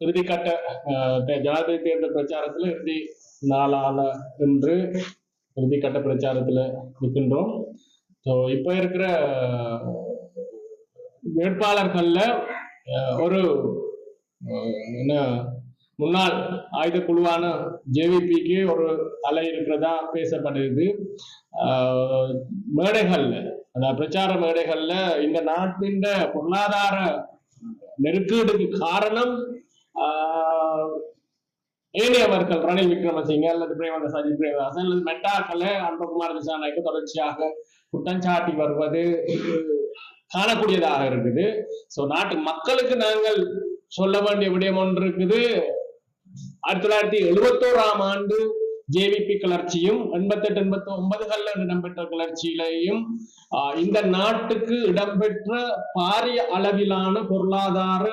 இறுதிக்கட்ட ஜனாதிபதி தேர்தல் பிரச்சாரத்துல இறுதி நாளான இன்று இறுதிக்கட்ட பிரச்சாரத்துல நிற்கின்றோம் ஸோ இப்போ இருக்கிற வேட்பாளர்கள்ல ஒரு என்ன முன்னாள் ஆயுத குழுவான ஜேவிபிக்கு ஒரு அலை இருக்கிறதா பேசப்படுது. மேடைகளில் மேடைகள்ல பிரச்சார மேடைகள்ல இந்த நாட்டின் பொருளாதார நெருக்கீடுக்கு காரணம் ஏனையவர்கள் ரணில் விக்ரமசிங்க அல்லது பிரேமந்த சஜித் பிரேமதாசன் அல்லது மெட்டாக்களை அன்பகுமார் திசாநாய்க்கு தொடர்ச்சியாக குற்றஞ்சாட்டி வருவது காணக்கூடியதாக இருக்குது. சோ நாட்டு மக்களுக்கு நாங்கள் சொல்ல வேண்டிய விடயம் ஒன்று இருக்குது. ஆயிரத்தி தொள்ளாயிரத்தி எழுபத்தோராம் ஆண்டு ஜேவிபி கிளர்ச்சியும் எண்பத்தெட்டு எண்பத்தி ஒன்பதுகள்ல இடம்பெற்ற கிளர்ச்சியிலையும் இந்த நாட்டுக்கு இடம்பெற்ற பாரிய அளவிலான பொருளாதார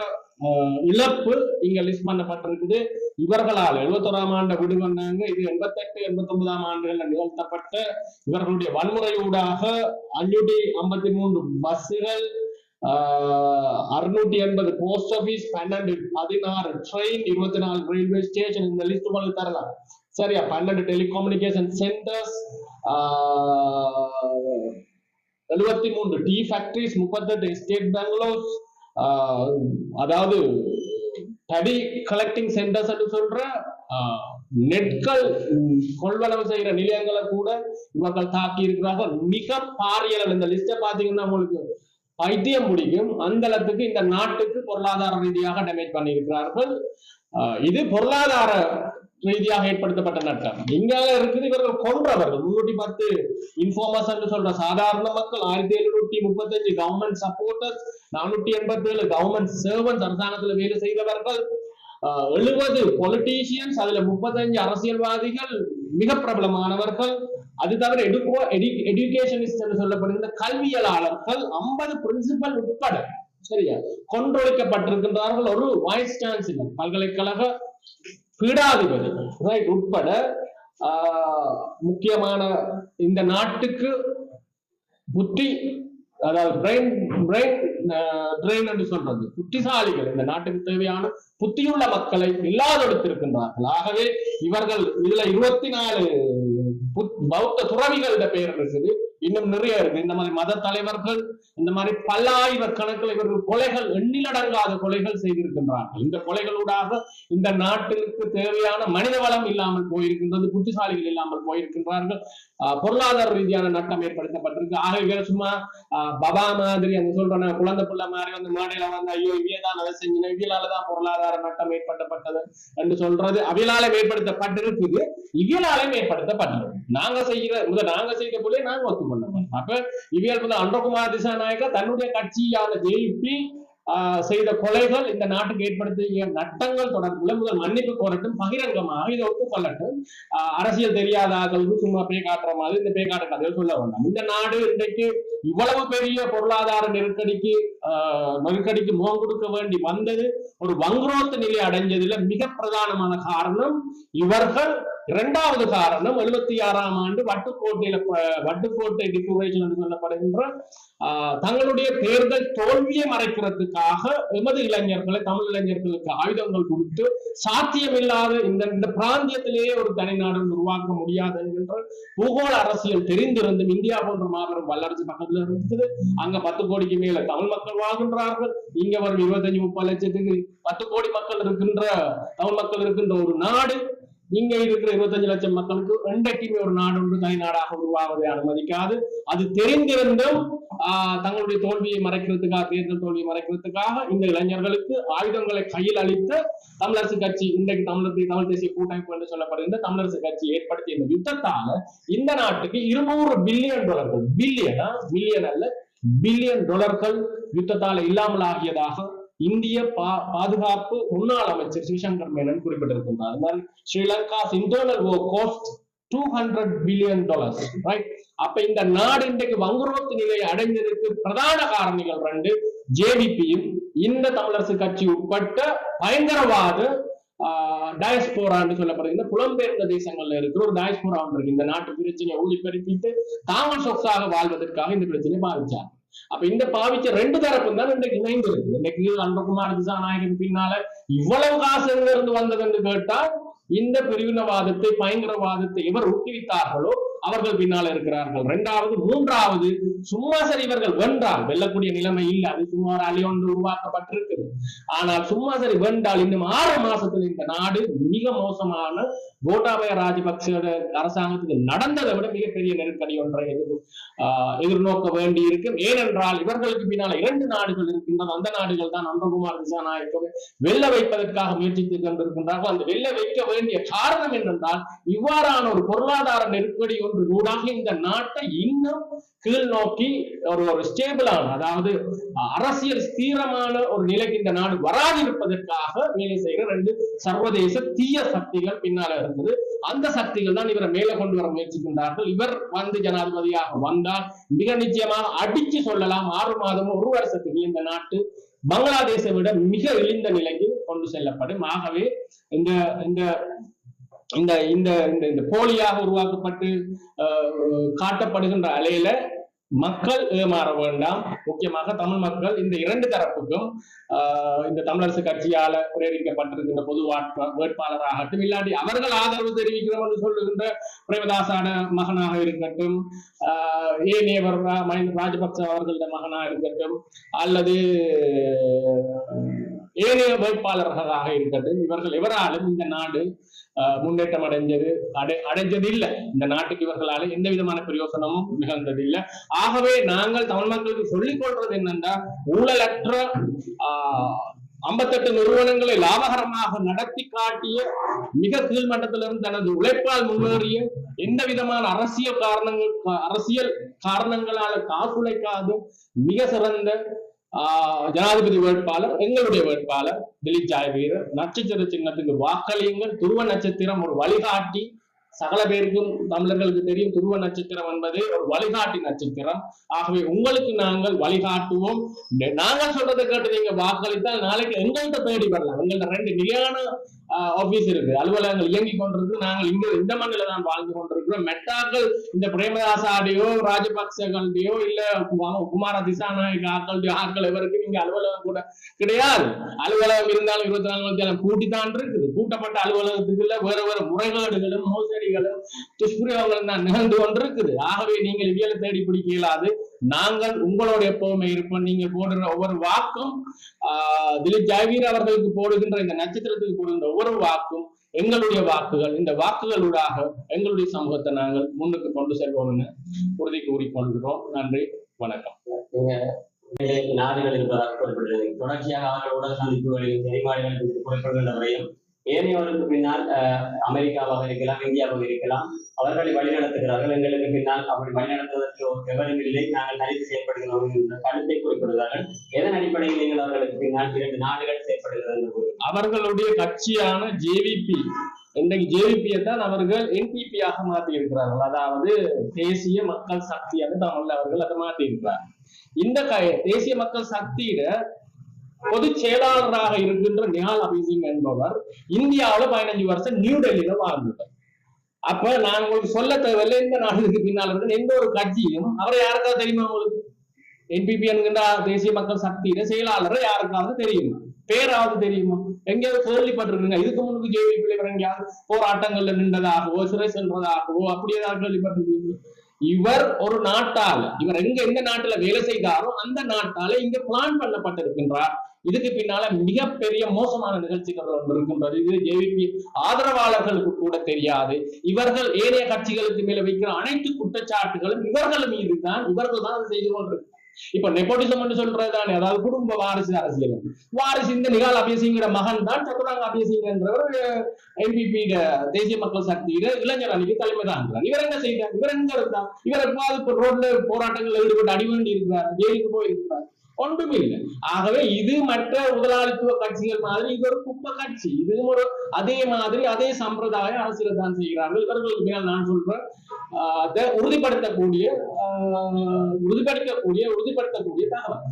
இழப்பு இங்க லிஸ்ட் பண்ணப்பட்டிருக்குது. இவர்களால் எழுபத்தோராம் ஆண்டு விடுவாங்க இது எண்பத்தெட்டு எண்பத்தி ஒன்பதாம் ஆண்டுகள்ல நிகழ்த்தப்பட்ட இவர்களுடைய வன்முறையூடாக அஞ்சூட்டி ஐம்பத்தி மூன்று பஸ்ஸுகள் அறுநூற்றி எண்பது போஸ்ட் ஆபீஸ் பன்னெண்டு பதினாறு ட்ரெயின் இருபத்தி நாலு ரயில்வே ஸ்டேஷன் இந்த லிஸ்ட் உங்களுக்கு தரலாம். சரியா? பன்னெண்டு டெலிகம்யூனிகேஷன் சென்டர்ஸ் எழுபத்தி மூன்று டீ ஃபேக்டரிஸ் முப்பத்தெட்டு ஸ்டேட் பெங்களூர் அதாவது தடி கலெக்டிங் சென்டர்ஸ் சொல்ற நெற்கள் கொள்வனவு செய்யற நிலையங்களை கூட இவர்கள் தாக்கி இருக்கிறார்கள் மிக பாரிய இந்த லிஸ்ட பாத்தீங்கன்னா உங்களுக்கு பைத்தியம் முடியும் அந்த அளவுக்கு இந்த நாட்டுக்கு பொருளாதார ரீதியாக டேமேஜ் பண்ணியிருக்கிறார்கள். இது பொருளாதார ரீதியாக ஏற்படுத்தப்பட்ட நட்டம். இங்கால இருக்குது இவர்கள் கொன்றவர்கள். முன்னூத்தி பத்து இன்ஃபார்மர்ஸ் என்று சொல்ற சாதாரண மக்கள் ஆயிரத்தி எழுநூத்தி முப்பத்தஞ்சு கவர்மெண்ட் சப்போர்ட்டர்ஸ் நானூத்தி எண்பத்தி ஏழு கவர்மெண்ட் சர்வன்ஸ் அரசாங்கத்துல வேலை செய்தவர்கள் எழுபது பொலிட்டீஷியன்ஸ் அதுல முப்பத்தஞ்சு அரசியல்வாதிகள் மிக பிரபலமானவர்கள். அது தவிர எடுக்கோ எஜுகேஷனிஸ்ட் என்று சொல்லப்படுகின்ற கல்வியலாளர்கள் ஐம்பது பிரின்சிபல் உட்பட சரியா? கொன்றொழிக்கப்பட்டிருக்கின்றார்கள் ஒரு வைஸ் சான்சலர் பல்கலைக்கழக பீடாதிபதி ரைட் உட்பட ஆஹ், முக்கியமான இந்த நாட்டுக்கு புத்தி அதாவது பிரெயின் பிரெயின் ட்ரெயின் என்று சொல்றது புத்திசாலிகள் இந்த நாட்டுக்கு தேவையான புத்தியுள்ள மக்களை இல்லாதொடுத்திருக்கின்றார்கள். ஆகவே இவர்கள் இதுல இருபத்தி நாலு புத்- பௌத்த துறவிகள் பெயர் இருக்குது. இன்னும் நிறைய இருக்கு. இந்த மாதிரி மத தலைவர்கள் இந்த மாதிரி பல்லாயிரக்கணக்கில் இவர்கள் கொலைகள் எண்ணிலடங்காத கொலைகள் செய்திருக்கின்றார்கள். இந்த கொலைகளூடாக இந்த நாட்டிற்கு தேவையான மனித வளம் இல்லாமல் போயிருக்கின்றது புத்திசாலிகள் இல்லாமல் போயிருக்கின்றார்கள். பொருளாதார ரீதியான நட்டம் ஏற்படுத்தப்பட்டிருக்கு. ஆகவே சும்மா பபா மாதிரி அந்த சொல்றேன் குழந்தை பிள்ளை மாதிரி வந்து மேடையில வந்து ஐயோ இவியதான் அதை செஞ்சின இவியலாலதான் பொருளாதார நட்டம் ஏற்படுத்தப்பட்டது என்று சொல்றது அவியலால ஏற்படுத்தப்பட்டிருக்குது. இவியலாலையும் ஏற்படுத்தப்பட்டது. நாங்க செய்கிற முதல் நாங்க செய்த போலே நாங்க ஒத்துக்கொள்ள மாட்டோம் அப்ப இவியல் வந்து அன்றகுமார் திசாநாயக்க தன்னுடைய கட்சியான ஜெயிப்பி செய்த கொலைகள் இந்த நாட்டுக்கு ஏற்படுத்திய நட்டங்கள் தொடர்புல முதல் மன்னிப்பு கோரட்டும் பகிரங்கமாக இதை ஒப்புக்கொள்ளட்டும். அரசியல் தெரியாத ஆக்களுக்கு சும்மா பேய் காட்டுற மாதிரி இந்த பேய் காட்டுற சொல்ல வேண்டாம். இந்த நாடு இன்றைக்கு இவ்வளவு பெரிய பொருளாதார நெருக்கடிக்கு ஆஹ் நெருக்கடிக்கு முகம் கொடுக்க வேண்டி வந்தது ஒரு வங்குரோத்து நிலை அடைஞ்சதுல மிக பிரதானமான காரணம் இவர்கள் இரண்டாவது காரணம் எழுபத்தி ஆறாம் ஆண்டு வட்டுக்கோட்டையில வட்டுக்கோட்டை டிக்ளரேஷன் என்று சொல்லப்படுகின்ற ஆஹ், தங்களுடைய தேர்தல் தோல்வியை மறைக்கிறதுக்காக எமது இளைஞர்களை தமிழ் இளைஞர்களுக்கு ஆயுதங்கள் கொடுத்து சாத்தியமில்லாத இந்த இந்த பிராந்தியத்திலேயே ஒரு தனிநாடு உருவாக்க முடியாது என்கின்ற பூகோள அரசியல் தெரிந்திருந்தும் இந்தியா போன்ற மாபெரும் வல்லரசு பக்கத்துல இருக்குது. அங்க பத்து கோடிக்கு மேல தமிழ் மக்கள் வாழ்கின்றார்கள். இங்க வரும் இருபத்தஞ்சு முப்பது லட்சத்துக்கு பத்து கோடி மக்கள் இருக்கின்ற தமிழ் மக்கள் இருக்கின்ற ஒரு நாடு. இங்க இருக்கிற இருபத்தஞ்சு லட்சம் மக்களுக்கு என்றைக்குமே ஒரு நாடு ஒன்று தனி நாடாக உருவாவதை அனுமதிக்காது. அது தெரிந்திருந்தும் ஆஹ், தங்களுடைய தோல்வியை மறைக்கிறதுக்காக தேர்தல் தோல்வியை மறைக்கிறதுக்காக இந்த இளைஞர்களுக்கு ஆயுதங்களை கையில் அளித்த தமிழரசு கட்சி இன்றைக்கு தமிழர் தமிழ் தேசிய கூட்டமைப்பு என்று சொல்லப்படுகின்ற தமிழரசு கட்சி ஏற்படுத்திய இந்த யுத்தத்தால இந்த நாட்டுக்கு இருநூறு பில்லியன் டாலர்கள் பில்லியனா? பில்லியன் அல்ல பில்லியன் டாலர்கள் யுத்தத்தால இல்லாமல் ஆகியதாக இந்திய பா பாதுகாப்பு முன்னாள் அமைச்சர் சிவசங்கர் மேனன் குறிப்பிட்டிருக்கின்றார். அது மாதிரி Sri Lanka internal cost two hundred billion dollars right அப்ப இந்த நாடு இன்றைக்கு வங்குரோத்து நிலையை அடைந்ததற்கு பிரதான காரணிகள் ரெண்டு ஜேடிபியும் இந்த தமிழரசு கட்சி உட்பட்ட பயங்கரவாத டயஸ்போரான்னு சொல்லப்படுகின்ற புலம்பெயர்ந்த தேசங்கள்ல இருக்கிற ஒரு டயஸ்போரா ஒன்று இருக்கு இந்த நாட்டு பிரச்சனையை ஊதி பெருப்பிட்டு தாங்கள் சொத்தாக வாழ்வதற்காக இந்த பிரச்சனையை பாதிச்சார். அப்ப இந்த பாவிச்ச ரெண்டு தரப்பும் தான் இன்றைக்கு இணைந்து இருக்கு இன்னைக்கு அன்பகுமார் திசாநாயகன் பின்னால இவ்வளவு காசு எங்க இருந்து வந்தது என்று கேட்டால் இந்த பிரிவினவாதத்தை பயங்கரவாதத்தை எவர் ஊக்குவித்தார்களோ அவர்கள் பின்னால இருக்கிறார்கள். இரண்டாவது மூன்றாவது சும்மா சரி இவர்கள் வென்றால் வெல்லக்கூடிய நிலைமை இல்லை. அது சும்மா ஒரு அலி ஒன்று உருவாக்கப்பட்டிருக்குது. ஆனால் சும்மா சரி வென்றால் இன்னும் ஆறு மாசத்துல இந்த நாடு மிக மோசமான கோட்டாபய ராஜபக்ச அரசாங்கத்துக்கு நடந்ததை விட மிகப்பெரிய நெருக்கடி ஒன்றை எதிர் ஆஹ் எதிர்நோக்க வேண்டி இருக்கும் ஏனென்றால் இவர்களுக்கு பின்னால இரண்டு நாடுகள் இருக்கின்றது அந்த நாடுகள் தான் நந்தகுமார் திசாநாயக்கவை வெல்ல வைப்பதற்காக முயற்சித்துக் கொண்டிருக்கின்றார்கள். அந்த வெல்ல வைக்க வேண்டிய காரணம் என்னென்றால் இவ்வாறான ஒரு பொருளாதார நெருக்கடி ஒன்று ஊடாக இந்த நாட்டை இன்னும் கீழ் நோக்கி ஒரு ஒரு ஸ்டேபிளான அதாவது அரசியல் ஸ்திரமான ஒரு நிலைக்கு இந்த நாடு வராதிருப்பதற்காக வேலை செய்கிற ரெண்டு சர்வதேச தீய சக்திகள் பின்னால இருந்தது அந்த சக்திகள் தான் இவரை மேலே கொண்டு வர முயற்சிக்கின்றார்கள். இவர் வந்து ஜனாதிபதியாக வந்தால் மிக நிச்சயமாக அடிச்சு சொல்லலாம். ஆறு மாதம் ஒரு வருஷத்துக்கு இந்த நாட்டு பங்களாதேஷை விட மிக இழிந்த நிலைக்கு கொண்டு செல்லப்படும். ஆகவே இந்த இந்த இந்த இந்த இந்த இந்த போலியாக உருவாக்கப்பட்டு காட்டப்படுகின்ற அலையில மக்கள் ஏமாற வேண்டாம். முக்கியமாக தமிழ் மக்கள் இந்த இரண்டு தரப்புக்கும் ஆஹ், இந்த தமிழரசு கட்சியால பிரேரிக்கப்பட்டிருக்கின்ற பொது வாட்பா- வேட்பாளராகட்டும் இல்லாட்டி அவர்கள் ஆதரவு தெரிவிக்கிறோம் என்று சொல்லுகின்ற பிரேமதாசான மகனாக இருக்கட்டும் ஆஹ், ஏனையவர் மஹிந்த ராஜபக்ச அவர்களது மகனாக இருக்கட்டும் அல்லது ஏனைய வேட்பாளர்களாக இருக்கிறது இவர்கள் எவராலும் இந்த நாடு முன்னேற்றம் அடைஞ்சது அடை அடைஞ்சது இல்லை இந்த நாட்டுக்கு இவர்களால எந்த விதமான பிரயோசனமும் நிகழ்ந்தது இல்லை ஆகவே நாங்கள் தமிழ் மக்களுக்கு சொல்லிக் கொள்றது என்னன்னா ஊழலற்ற ஆஹ், ஐம்பத்தெட்டு நிறுவனங்களை லாபகரமாக நடத்தி காட்டிய மிக கீழ்மட்டத்திலிருந்து தனது உழைப்பால் முன்னேறிய எந்த விதமான அரசியல் காரணங்கள் அரசியல் காரணங்களால காசுழைக்காது மிக சிறந்த ஜனாதிபதி வேட்பாளர் எங்களுடைய வேட்பாளர் திலீப் ஜாயவீரர் நட்சத்திர சின்னத்துக்கு வாக்களியுங்கள். துருவ நட்சத்திரம் ஒரு வழிகாட்டி. சகல பேருக்கும் தமிழர்களுக்கு தெரியும் துருவ நட்சத்திரம் என்பது ஒரு வழிகாட்டி நட்சத்திரம். ஆகவே உங்களுக்கு நாங்கள் வழிகாட்டுவோம். நாங்கள் சொல்றதை கேட்டு நீங்க வாக்களித்தால் நாளைக்கு எங்கள்கிட்ட தேடி வரலாம். எங்கள்கிட்ட ரெண்டு நிலையான ஆபீஸ் இருக்கு. அலுவலகங்கள் இயங்கிக் கொண்டிருக்கு நாங்கள் இங்க இந்த மண்ணில தான் வாழ்ந்து கொண்டிருக்கிறோம். மெட்டாக்கள் இந்த பிரேமதாசாடையோ ராஜபக்சேகளுடையோ இல்ல குமார திசாநாயக ஆக்களுடைய ஆட்கள் எவருக்கு இங்க அலுவலகம் கூட கிடையாது. அலுவலகம் இருந்தாலும் இருபத்தி நாலு மணி நேரம் தான் இருக்குது. கூட்டப்பட்ட அலுவலகத்துக்குள்ள வேற வேற முறைகேடுகளும் மோசடிகளும் துஷ்பிரயோகங்களும் தான் நிகழ்ந்து கொண்டிருக்குது. ஆகவே நீங்கள் இவியலை தேடி பிடிக்க இயலாது. நாங்கள் உங்களோட எப்பவுமே இருப்போம். நீங்க போடுற ஒவ்வொரு வாக்கும் ஆஹ், திலீப் ஜெயவீர் அவர்களுக்கு போடுகின்ற இந்த நட்சத்திரத்துக்கு போடுகின்ற ஒவ்வொரு வாக்கும் எங்களுடைய வாக்குகள். இந்த வாக்குகளூடாக எங்களுடைய சமூகத்தை நாங்கள் முன்னுக்கு கொண்டு செல்வோம்னு உறுதி கூறிக்கொள்கிறோம். நன்றி. வணக்கம். நாடுகள் இருப்பதாக குறிப்பிட்டது தொடர்ச்சியாக அவர்களோட சந்திப்புகளில் குறிப்பிடுகின்ற குறிப்பிடுகின்றவரையும் ஏனையோருக்கு பின்னால் அஹ், அமெரிக்காவாக இருக்கலாம் இந்தியாவாக இருக்கலாம் அவர்களை வழிநடத்துகிறார்கள். எங்களுக்கு பின்னால் அப்படி வழிநடத்துவதற்கு ஒரு விவரம் இல்லை. நாங்கள் தனித்து செயல்படுகிறோம் என்ற கருத்தை குறிப்பிடுகிறார்கள். எதன் அடிப்படையில் நீங்கள் அவர்களுக்கு பின்னால் இரண்டு நாடுகள் செயல்படுகிறது அவர்களுடைய கட்சியான ஜேவிபி இன்றைக்கு ஜேவிபியை தான் அவர்கள் என்பிபி ஆக மாற்றி இருக்கிறார்கள் அதாவது தேசிய மக்கள் சக்தியாக தமிழ்ல அவர்கள் அதை மாற்றி இருக்கிறார் இந்த தேசிய மக்கள் சக்தியிட பொதுச் செயலாளராக இருக்கின்ற நிஹால் அபிசிங் என்பவர் இந்தியாவில பதினஞ்சு வருஷம் நியூ டெல்லியில வாழ்ந்தவர் அப்ப நான் உங்களுக்கு சொல்ல தேவையில்லை. இந்த நாடுகளுக்கு பின்னால் இருக்கிற எந்த ஒரு கட்சியும் அவரை யாருக்காவது தெரியுமா உங்களுக்கு? என்பிபி என்கின்ற தேசிய மக்கள் சக்தியிட செயலாளரை யாருக்காவது தெரியுமா? பேராவது தெரியுமா? எங்கேயாவது கேள்விப்பட்டிருக்கீங்க இதுக்கு முன்னுக்கு ஜேவிபி இவர் எங்கேயாவது போராட்டங்கள்ல நின்றதாகவோ சிறை சென்றதாகவோ அப்படி ஏதாவது கேள்விப்பட்டிருக்கீங்க இவர் ஒரு நாட்டால இவர் எங்க எந்த நாட்டுல வேலை செய்தாரோ அந்த நாட்டால இங்க பிளான் பண்ணப்பட்டிருக்கின்றார். இதுக்கு பின்னால மிகப்பெரிய மோசமான நிகழ்ச்சிகள் ஒன்று இருக்கின்றது. இது ஜேவிபி ஆதரவாளர்களுக்கு கூட தெரியாது. இவர்கள் ஏனைய கட்சிகளுக்கு மேல வைக்கிற அனைத்து குற்றச்சாட்டுகளும் இவர்கள் மீது தான் இவர்கள் தான் செய்து கொண்டிருக்கிறார் இப்ப நெப்போட்டிசம் சொல்றதுதானே? அதாவது குடும்ப வாரிசு அரசியல். வாரிசு இந்த நிகால் அபியசிங்கிற மகன் தான் சத்துராங்க அபியசிங் எம்பிபி தேசிய மக்கள் சக்தியிட இளைஞர் அணிக்கு தலைமை தான் இவர் என்ன செய்தார்? இவர் எங்க இருந்தார்? இவர் எப்பாவது ரோட்ல போராட்டங்கள்ல ஈடுபட்டு அடி வேண்டி இருக்கிறார் ஜெயிலுக்கு போயிருக்கிறார். ஒன்றுமே இல்லை. ஆகவே இது மற்ற முதலாளித்துவ கட்சிகள் மாதிரி இது ஒரு குப்பை கட்சி. இதுவும் ஒரு அதே மாதிரி அதே சம்பிரதாய அரசியல் தான் செய்கிறார்கள். இவர்களுக்கு மேல் நான் சொல்றேன் உறுதிப்படுத்தக்கூடிய உறுதிப்படுத்தக்கூடிய உறுதிப்படுத்தக்கூடிய தகவல்.